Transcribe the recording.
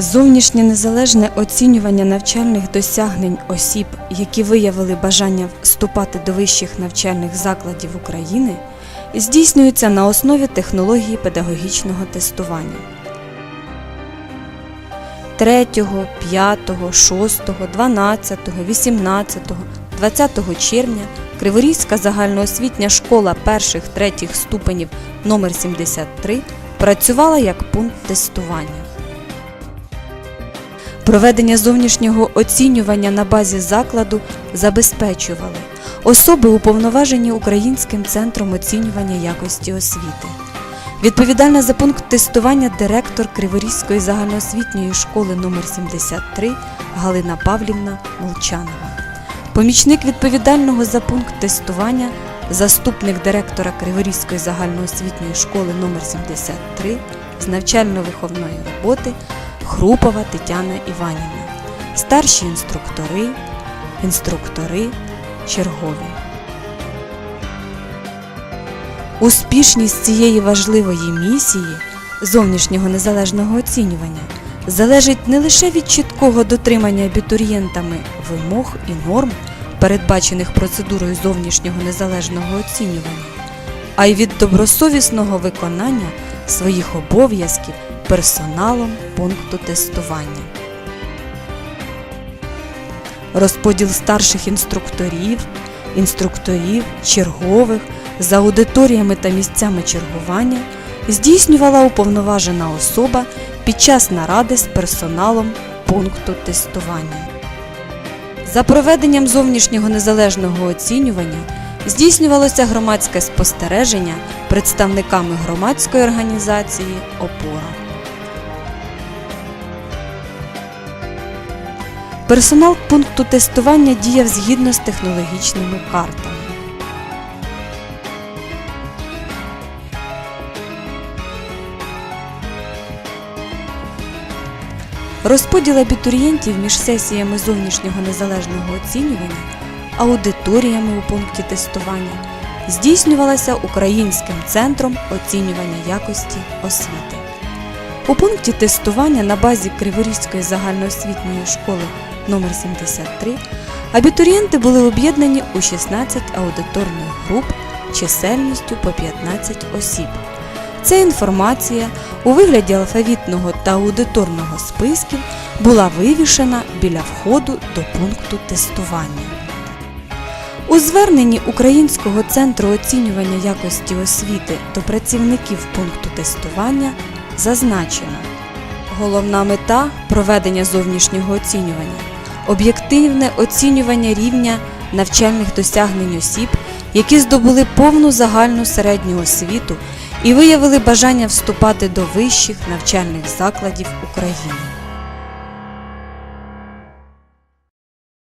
Зовнішнє незалежне оцінювання навчальних досягнень осіб, які виявили бажання вступати до вищих навчальних закладів України, здійснюється на основі технології педагогічного тестування. 3, 5, 6, 12, 18, 20 червня Криворізька загальноосвітня школа перших третіх ступенів номер 73 працювала як пункт тестування. Проведення зовнішнього оцінювання на базі закладу забезпечували особи, уповноважені Українським центром оцінювання якості освіти. Відповідальна за пункт тестування директор Криворізької загальноосвітньої школи номер 73 Галина Павлівна Молчанова. Помічник відповідального за пункт тестування, заступник директора Криворізької загальноосвітньої школи номер 73 з навчально-виховної роботи Хрупова Тетяна Іванівна, старші інструктори, інструктори, чергові. Успішність цієї важливої місії зовнішнього незалежного оцінювання залежить не лише від чіткого дотримання абітурієнтами вимог і норм, передбачених процедурою зовнішнього незалежного оцінювання, а й від добросовісного виконання своїх обов'язків персоналом пункту тестування. Розподіл старших інструкторів, інструкторів, чергових за аудиторіями та місцями чергування здійснювала уповноважена особа під час наради з персоналом пункту тестування. За проведенням зовнішнього незалежного оцінювання здійснювалося громадське спостереження представниками громадської організації ОПОРА. Персонал пункту тестування діяв згідно з технологічними картами. Розподіл абітурієнтів між сесіями зовнішнього незалежного оцінювання, аудиторіями у пункті тестування здійснювалася Українським центром оцінювання якості освіти. У пункті тестування на базі Криворізької загальноосвітньої школи номер 73 абітурієнти були об'єднані у 16 аудиторних груп чисельністю по 15 осіб. Ця інформація у вигляді алфавітного та аудиторного списків була вивішена біля входу до пункту тестування. У зверненні Українського центру оцінювання якості освіти до працівників пункту тестування зазначено головна мета проведення зовнішнього оцінювання об'єктивне оцінювання рівня навчальних досягнень осіб, які здобули повну загальну середню освіту і виявили бажання вступати до вищих навчальних закладів України.